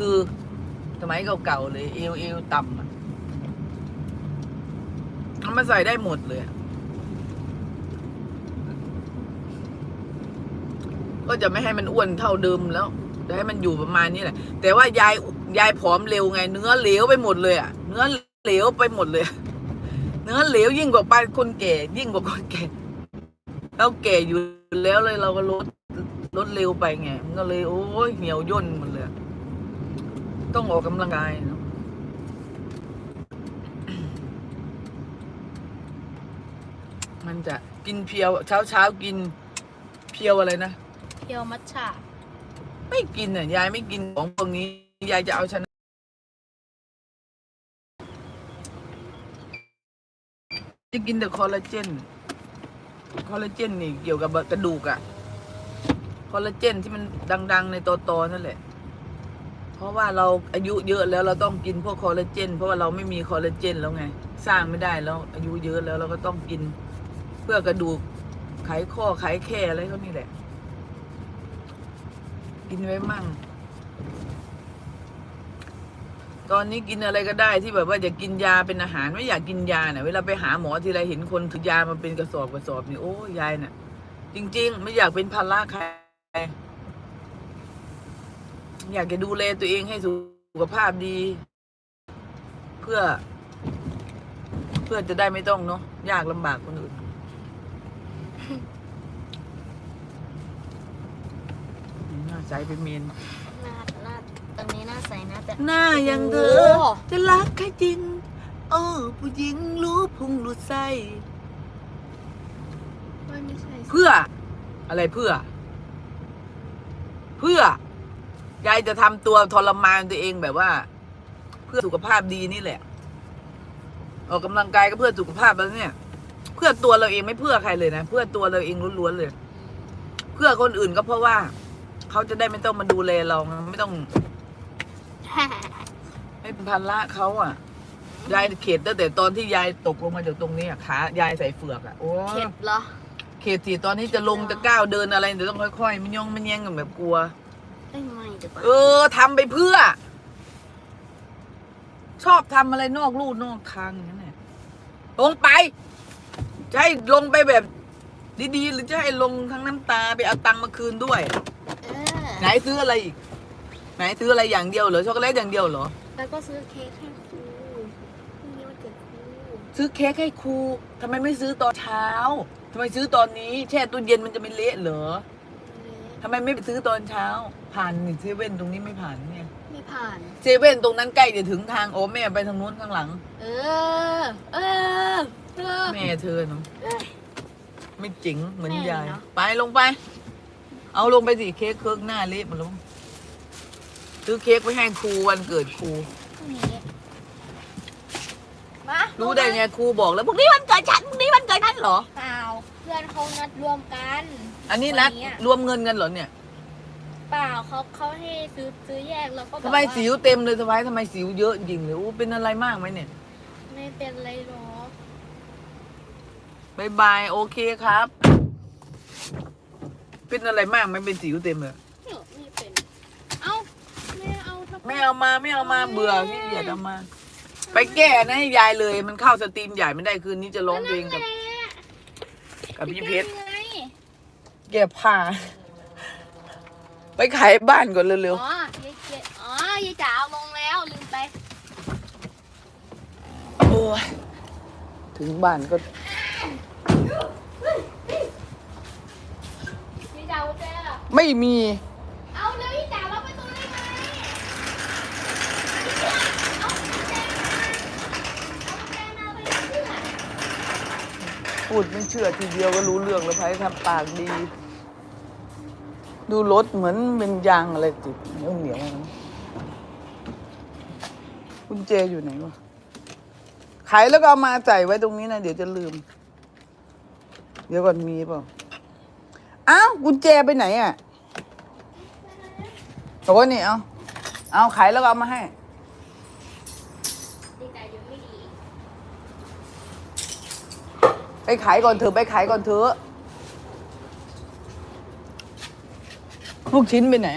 คือสมัยเก่าๆเลยเอวเอวต่ำอะเอามาใส่ได้หมดเลย ก็จะไม่ให้มันอ้วนเท่าเดิมแล้วจะให้มันอยู่ประมาณนี้แหละ แต่ว่ายายยายผอมเร็วไง เนื้อเหลวไปหมดเลยอะเนื้อเหลวไปหมดเลย เนื้อเหลวยิ่งกว่าปลาคนแก่ ยิ่งกว่าคนแก่เราแก่อยู่แล้วเลยเราก็ลดลดเร็วไปไงมันก็เลย โอ้ยเหี่ยวย่นหมดเลย ต้องออกกำลังกายเนอะมันจะกินเพียวเช้าเช้าๆกินเพียวอะไรนะ เพียวมัทฉะไม่กินอะยายไม่กินของพวกนี้ ยายจะเอาชนะจะกินแต่คอลลาเจน คอลลาเจนนี่เกี่ยวกับกระดูกอะคอลลาเจนที่มันดัง ๆ ในตอตอนั่นแหละ เพราะว่าเราอายุเยอะแล้วเราต้องกินพวกคอลลาเจน เพราะว่าเราไม่มีคอลลาเจนแล้วไง สร้างไม่ได้แล้วอายุเยอะแล้วเราก็ต้องกิน เพื่อกระดูกไขข้อไขแค่อะไรเขานี่แหละ กินไว้มั่ง ตอนนี้กินอะไรก็ได้ที่แบบว่าอยากกินยาเป็นอาหารไม่อยากกินยาเนี่ยเวลาไปหาหมอทีไรเห็นคนถือยามาเป็นกระสอบกระสอบนี่โอ้ยายเนี่ยจริง ๆ ไม่อยากเป็นภาระใคร อยากจะดูแลตัวเองให้สุขภาพดี เพื่อ เพื่อจะได้ไม่ต้องเนาะยากลำบากคนอื่น หน้าใสเป็นเมน หน้าหน้าตอนนี้หน้าใสนะแต่ หน้ายังเธโอ้อจะรักใครจริง เออ ผู้หญิงรู้พุงรู้ไส้ไม่ไม่ใช่เพื่อ อะไรเพื่อ เพื่อ ยายจะทำตัวทรมานตัวเองแบบว่า เพื่อสุขภาพดีนี่แหละ ออกกำลังกายก็เพื่อสุขภาพแล้วเนี่ย เพื่อตัวเราเองไม่เพื่อใครเลยนะเพื่อตัวเราเองล้วนๆเลย เพื่อคนอื่นก็เพราะว่าเขาจะได้ไม่ต้องมาดูแลเราไม่ต้องไม่เป็นภาระเขาอะยายเข็ดตั้งแต่ตอนที่ยายตกลงมาจากตรงนี้อะขายายใส่เฟือกอะโอ้เข็ดเหรอเข็ดสิตอนนี้จะลงจะก้าวเดินอะไรเดี๋ยวต้องค่อยๆมันย่องมันแย่งกันแบบกลัว เอ้ยไม่เดี๋ยวก่อนเออทำไปเพื่อ ชอบทำอะไรนอกลู่นอกทางอย่างนั้นแหละลงไป จะให้ลงไปแบบ ดีๆ หรือจะให้ลงทั้งน้ำตาไปเอาตังค์มาคืนด้วย เออไหนซื้ออะไรอีก ไหนซื้ออะไรอย่างเดียวเหรอช็อกโกแลตอย่างเดียวเหรอ แล้วก็ซื้อเค้กให้ครูพรุ่งนี้วันเกิดครูซื้อเค้กให้ครูทำไมไม่ซื้อตอนเช้าทำไมซื้อตอนนี้ แช่ตู้เย็นมันจะไม่เละเหรอ ทำไมไม่ไปซื้อตอนเช้า ผ่านนี่เซเว่นตรงนี้ไม่ผ่านเนี่ยไม่ผ่าน เซเว่นตรงนั้นใกล้จะถึงทางโอ้แม่ไปทางนู้นข้างหลัง เออ เออ เออ แม่เธอเนาะเอ้ยไม่จริงเหมือนแม่ยายเนอะ ไปลงไป เอาลงไปสิเค้กเคิร์กหน้าเละมาลงซื้อเค้กไปให้ครูวันเกิดครูพรุ่งนี้มารู้ได้ไงครูบอกแล้วพรุ่งนี้วันเกิดฉันพรุ่งนี้วันเกิดฉันเหรอ เปล่าเพื่อนเขานัดรวมกันอันนี้นัดวัเยรวมเงินกันเหรอเนี่ยเปล่าเขาเขาให้ซื้อซื้อแยกแล้วก็บอกทำไมว่าสิวเต็มเลยทำไมทำไมสิวเยอะจริงเลยอู้เป็นอะไรมากไหมเนี่ยไม่เป็นไรหรอกบายบายโอเคครับ เป็นอะไรมากไหมเป็นสิวเต็มเลยเดี๋ยวไม่เป็นเอ้าแม่เอาทำไม่เอามาไม่เอามาเบื่อพี่เกียดเอามา ไปแก้นะให้ยายเลยมันเข้าสตรีมใหญ่ไม่ได้คืนนี้จะร้องเพลงกับ นั่นแหละ กับพี่เพชรยังไงแก้ผ้าไปขายบ้านก่อนเร็วอ๋อยายเกดอ๋อยายจ๋าเอาลงแล้วลืมไปๆโอ้ยถึงบ้านก็ยายจ๋าเอาแจเหรอไม่มี เอาเลยยายจ๋าเราไปตรงนี้ไหมเอาแจเอาแจมาไปเพื่อน พูดไม่เชื่อทีเดียวก็รู้เรื่องแล้วไพ่ทำปากดี ดูรถเหมือนเป็นยางอะไรติดเหนียวเหนียวๆกุญแจอยู่ไหนวะขายแล้วก็เอามาใส่ไว้ตรงนี้นะเดี๋ยวจะลืม เดี๋ยวก่อนมีเปล่าอ้าวกุญแจไปไหนอะโอ้นี่เอาเอาขายแล้วก็เอามาให้ ยายจ๋ายังไม่ดี ไป ขายก่อนเถอะไปขายก่อนเถอะลูกชิ้นไปไหน